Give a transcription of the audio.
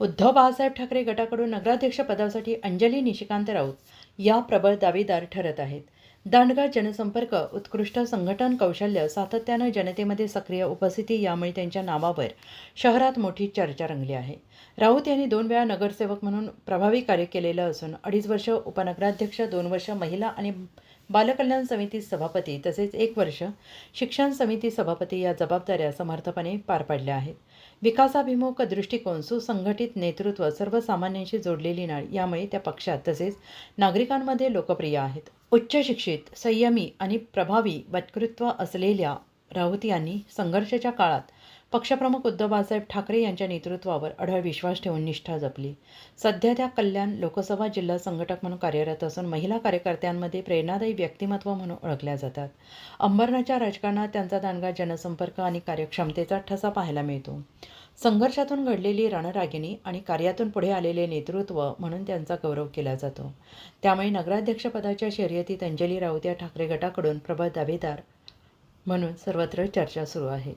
उद्धव बाळासाहेब ठाकरे गटाकडून नगराध्यक्ष पदासाठी अंजली निशिकांत राऊत या प्रबळ दावेदार ठरत आहेत. दांडगा जनसंपर्क उत्कृष्ट संघटन कौशल्य सातत्यानं जनतेमध्ये सक्रिय उपस्थिती यामुळे त्यांच्या नावावर शहरात मोठी चर्चा रंगली आहे. राऊत यांनी दोन वेळा नगरसेवक म्हणून प्रभावी कार्य केलेलं असून अडीच वर्ष उपनगराध्यक्ष दोन वर्ष महिला आणि बालकल्याण समिती सभापती तसेच एक वर्ष शिक्षण समिती सभापती या जबाबदाऱ्या समर्थपणे पार पाडल्या आहेत. विकासाभिमुख दृष्टिकोन सुसंघटित नेतृत्व सर्वसामान्यांशी जोडलेली नाळ यामुळे त्या पक्षात तसेच नागरिकांमध्ये लोकप्रिय आहेत. उच्च शिक्षित संयमी आणि प्रभावी वक्तृत्व असलेल्या राऊत यांनी संघर्षाच्या काळात पक्षप्रमुख उद्धव बाळासाहेब ठाकरे यांच्या नेतृत्वावर अढळ विश्वास ठेवून निष्ठा जपली. सध्या त्या कल्याण लोकसभा जिल्हा संघटक म्हणून कार्यरत असून महिला कार्यकर्त्यांमध्ये प्रेरणादायी व्यक्तिमत्व म्हणून ओळखल्या जातात. अंबरनाथच्या राजकारणात त्यांचा दांडगा जनसंपर्क आणि कार्यक्षमतेचा ठसा पाहायला मिळतो. संघर्षातून घडलेली रणरागिणी आणि कार्यातून पुढे आलेले नेतृत्व म्हणून त्यांचा गौरव केला जातो. त्यामुळे नगराध्यक्षपदाच्या शर्यतीत अंजली राऊत या ठाकरे गटाकडून प्रबळ दावेदार म्हणून सर्वत्र चर्चा सुरू आहे.